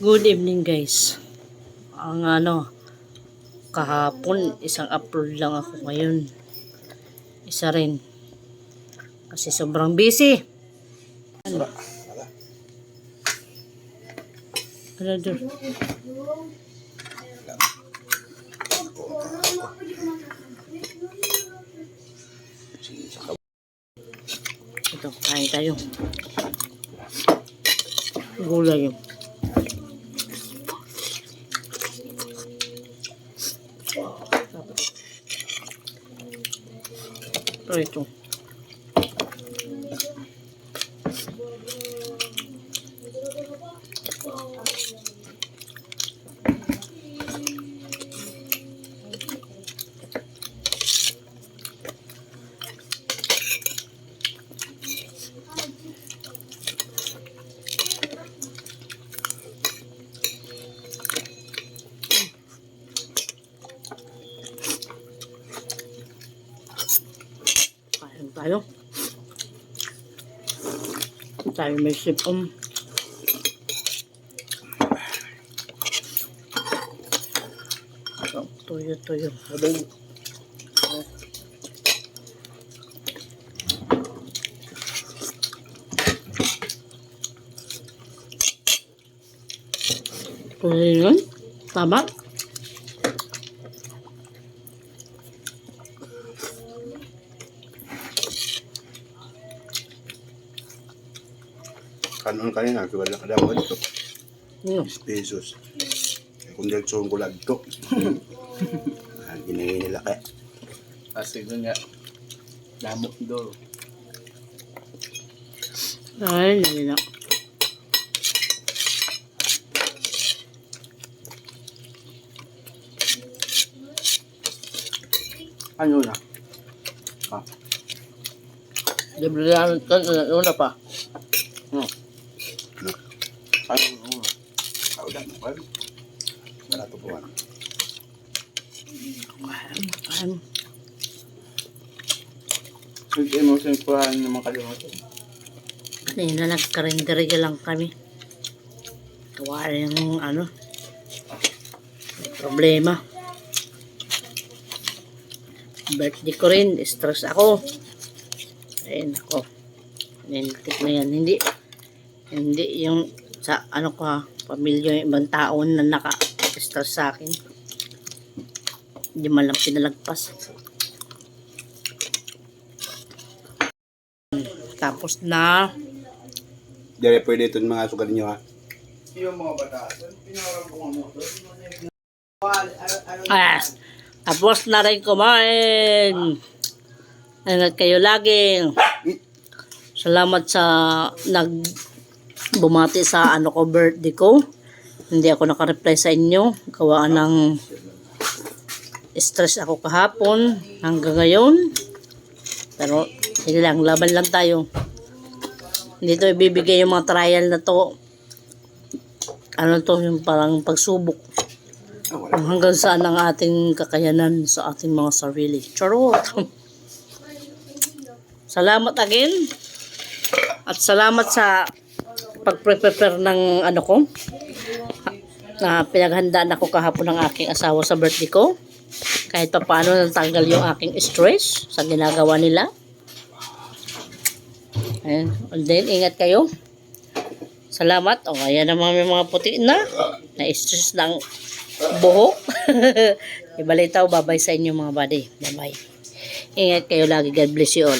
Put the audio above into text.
Good evening guys. Ang ano, kahapon isang upload lang ako ngayon. Isa rin. Kasi sobrang busy. Ano? Ano doon? Ito, kain tayo. Gulay yun. Ito, ito. Kain tayo. Tayo may sipon. Ito, Tuyo, tuyo. Tuyo. Tuyo yun. Tama. Kanon kanina, wala ka daw ito. Ano? Pesos. Kung dahil suong kulag to. Ah, nila kaya. Kasi doon nga, damot do. Ay, nalina. Ano na? Ah, Libre yan. Una pa. Ano? Kaudan mo pa. Wala to po. ano. Kain. Hindi mo simpuhan ng mga kalimutan. Kanina nagkarinderya lang kami. Gawa yung ano. Problema. Birthday ko rin. Stress ako. Ayun ako. Nintik na yan. Hindi. Hindi yung sa ano ko ha. Pamilya yung ibang tao na naka-stress sa akin. Hindi man lang pinalagpas. Tapos na Dere pwede ito mga sugal niyo ha. Yung mga batasan, pinarang ko mo. Ah, tapos na rin kumain. Ingat kayo lagi. Salamat sa nag bumati sa ano ko birthday ko. Hindi ako nakareply sa inyo. Gawaan ng stress ako kahapon hanggang ngayon. Pero sige lang, laban lang tayo. Dito ibibigay yung mga trial na to. Ano to, yung parang pagsubok kung hanggang saan ang ating kakayanan sa ating mga sarili. Charot! salamat again. At salamat sa pag-prepare ng ano ko. Na pinaghandaan ako kahapon ng aking asawa sa birthday ko. Kahit pa paano natanggal yung aking stress sa ginagawa nila. Ayan. And then, ingat kayo. Salamat. O, ayan naman may mga puti na. Na-stress ng buhok. Ibalitaw, babay sa inyo mga buddy. Bye-bye. Ingat kayo lagi. God bless you all.